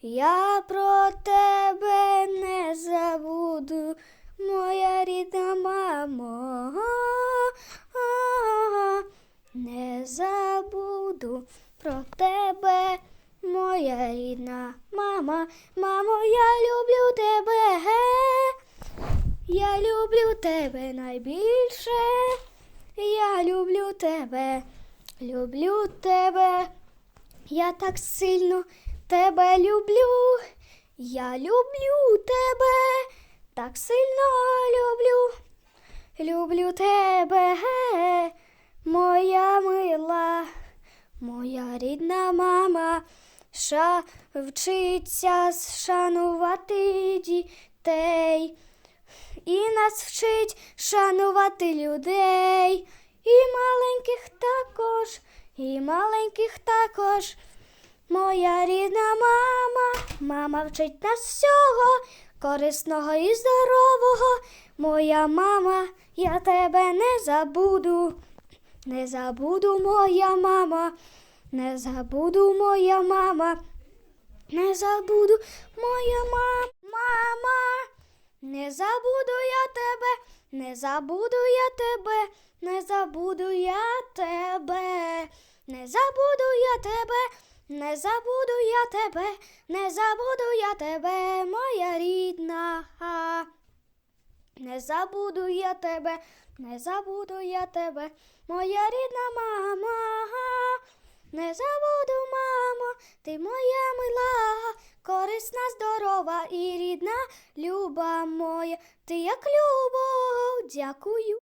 Я про тебе не забуду, моя рідна мамо. Не забуду про тебе, моя рідна мама. Мамо, я люблю тебе. ге, Я люблю тебе найбільше. Я люблю тебе, люблю тебе. Я так сильно тебе люблю. Я люблю тебе, так сильно люблю. Люблю тебе, моя мила, моя рідна мама. Ша вчиться шанувати дітей. І нас вчить шанувати людей. І маленьких також, і маленьких також. Моя рідна мама, мама вчить нас всього корисного і здорового. Моя мама, я тебе не забуду, не забуду, моя мама, не забуду, моя мама, не забуду, моя мама, мама, не забуду я тебе, не забуду я тебе, не забуду я тебе, не забуду я тебе. Не забуду я тебе, не забуду я тебе, моя рідна. Не забуду я тебе, не забуду я тебе, моя рідна мама. Не забуду, мамо, ти моя мила, корисна, здорова і рідна, люба моя, ти як любов, дякую.